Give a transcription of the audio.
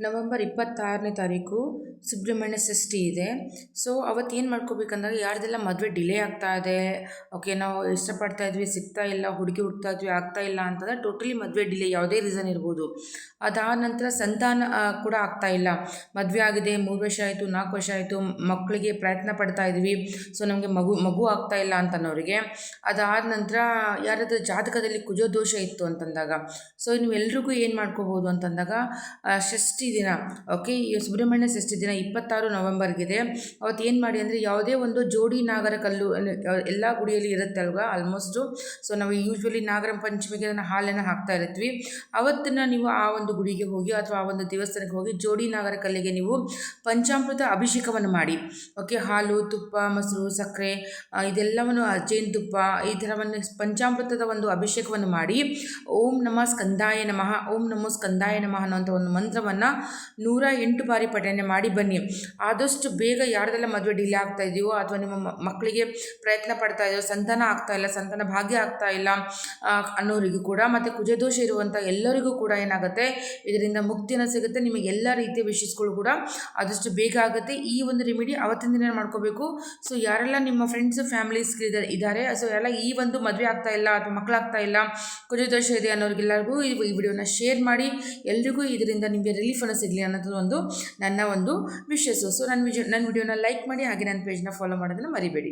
November ಇಪ್ಪತ್ತಾರನೇ ತಾರೀಕು ಸುಬ್ರಹ್ಮಣ್ಯ ಷಷ್ಠಿ ಇದೆ. ಸೊ ಅವತ್ತು ಏನು ಮಾಡ್ಕೋಬೇಕಂದಾಗ ಯಾರ್ದೆಲ್ಲ ಮದುವೆ ಡಿಲೇ ಆಗ್ತಾ ಇದೆ ಓಕೆ ನಾವು ಇಷ್ಟಪಡ್ತಾ ಇದ್ವಿ, ಸಿಗ್ತಾ ಇಲ್ಲ, ಹುಡುಗಿ ಹುಡ್ತಾ ಇದ್ವಿ, ಆಗ್ತಾ ಇಲ್ಲ ಅಂತಂದರೆ ಟೋಟಲಿ ಮದುವೆ ಡಿಲೇ ಯಾವುದೇ ರೀಸನ್ ಇರ್ಬೋದು. ಅದಾದ ನಂತರ ಸಂತಾನ ಕೂಡ ಆಗ್ತಾ ಇಲ್ಲ. ಮದುವೆ ಆಗಿದೆ, ಮೂರು ವರ್ಷ ಆಯಿತು, ನಾಲ್ಕು ವರ್ಷ ಆಯಿತು ಮಕ್ಕಳಿಗೆ ಪ್ರಯತ್ನ ಪಡ್ತಾ ಇದ್ವಿ. ಸೊ ನಮಗೆ ಮಗು ಮಗು ಆಗ್ತಾ ಇಲ್ಲ ಅಂತನೋರಿಗೆ. ಅದಾದ ನಂತರ ಯಾರಾದರೂ ಜಾತಕದಲ್ಲಿ ಕುಜೋ ದೋಷ ಇತ್ತು ಅಂತಂದಾಗ ಸೊ ನೀವು ಎಲ್ರಿಗೂ ಏನು ಮಾಡ್ಕೋಬೋದು ಅಂತಂದಾಗ ಷಷ್ಠಿ ದಿನ ಓಕೆ ಸುಬ್ರಹ್ಮಣ್ಯ ಷಷ್ಠಿ ಇಪ್ಪತ್ತಾರು ನವೆಂಬರ್ಗಿದೆ. ಅವತ್ತು ಏನು ಮಾಡಿ ಅಂದರೆ ಯಾವುದೇ ಒಂದು ಜೋಡಿ ನಾಗರ ಕಲ್ಲು ಎಲ್ಲ ಗುಡಿಯಲ್ಲಿ ಇರುತ್ತೆ ಅಲ್ವಾ ಆಲ್ಮೋಸ್ಟು ಸೊ ನಾವು ಯೂಶ್ವಲಿ ನಾಗರ ಪಂಚಮಿಗೆ ಅದನ್ನು ಹಾಲನ್ನು ಹಾಕ್ತಾ ಇರ್ತೀವಿ. ಅವತ್ತನ್ನು ನೀವು ಆ ಒಂದು ಗುಡಿಗೆ ಹೋಗಿ ಅಥವಾ ಆ ಒಂದು ದೇವಸ್ಥಾನಕ್ಕೆ ಹೋಗಿ ಜೋಡಿ ನಾಗರ ಕಲ್ಲಿಗೆ ನೀವು ಪಂಚಾಮೃತ ಅಭಿಷೇಕವನ್ನು ಮಾಡಿ. ಓಕೆ ಹಾಲು, ತುಪ್ಪ, ಮೊಸರು, ಸಕ್ಕರೆ ಇದೆಲ್ಲವನ್ನು ಜೇನು ಜೇನುತುಪ್ಪ ಈ ಥರವನ್ನು ಪಂಚಾಮೃತದ ಒಂದು ಅಭಿಷೇಕವನ್ನು ಮಾಡಿ ಓಂ ನಮ ಸ್ಕಂದಾಯ ನಮಃ, ಓಂ ನಮೋ ಸ್ಕಂದಾಯ ನಮಃ ಅನ್ನುವಂಥ ಒಂದು ಮಂತ್ರವನ್ನು ನೂರ ಎಂಟು ಬಾರಿ ಪಠನೆ ಮಾಡಿ ಬನ್ನಿ. ಆದಷ್ಟು ಬೇಗ ಯಾರ್ದೆಲ್ಲ ಮದುವೆ ಡಿಲೇ ಆಗ್ತಾ ಇದೆಯೋ ಅಥವಾ ನಿಮ್ಮ ಮಕ್ಕಳಿಗೆ ಪ್ರಯತ್ನ ಪಡ್ತಾ ಇದೆಯೋ, ಸಂತಾನ ಆಗ್ತಾ ಇಲ್ಲ, ಸಂತಾನ ಭಾಗ್ಯ ಆಗ್ತಾ ಇಲ್ಲ ಅನ್ನೋರಿಗೂ ಕೂಡ ಮತ್ತು ಕುಜದೋಷ ಇರುವಂಥ ಎಲ್ಲರಿಗೂ ಕೂಡ ಏನಾಗುತ್ತೆ, ಇದರಿಂದ ಮುಕ್ತಿನ ಸಿಗುತ್ತೆ. ನಿಮಗೆ ಎಲ್ಲ ರೀತಿಯ ವಿಷಯಗಳು ಕೂಡ ಆದಷ್ಟು ಬೇಗ ಆಗುತ್ತೆ. ಈ ಒಂದು ರೆಮಿಡಿ ಅವತ್ತಿನ ದಿನ ಮಾಡ್ಕೋಬೇಕು. ಸೊ ಯಾರೆಲ್ಲ ನಿಮ್ಮ ಫ್ರೆಂಡ್ಸ್ ಫ್ಯಾಮಿಲೀಸ್ ಇದ್ದಾರೆ ಸೊ ಎಲ್ಲ ಈ ಒಂದು ಮದುವೆ ಆಗ್ತಾ ಇಲ್ಲ ಅಥವಾ ಮಕ್ಕಳಾಗ್ತಾ ಇಲ್ಲ, ಕುಜದೋಷ ಇದೆ ಅನ್ನೋರಿಗೆಲ್ಲರಿಗೂ ಈ ವಿಡಿಯೋನ ಶೇರ್ ಮಾಡಿ. ಎಲ್ರಿಗೂ ಇದರಿಂದ ನಿಮಗೆ ರಿಲೀಫನ್ನು ಸಿಗಲಿ ಅನ್ನೋದು ಒಂದು ನನ್ನ ಒಂದು ವಿಶಸ್ಸು ಸೊ ನನ್ನ ವಿಡಿಯೋ ನನ್ನ ವಿಡಿಯೋನ ಲೈಕ್ ಮಾಡಿ ಹಾಗೆ ನನ್ನ ಪೇಜ್ನ ಫಾಲೋ ಮಾಡೋದನ್ನು ಮರಿಬೇಡಿ.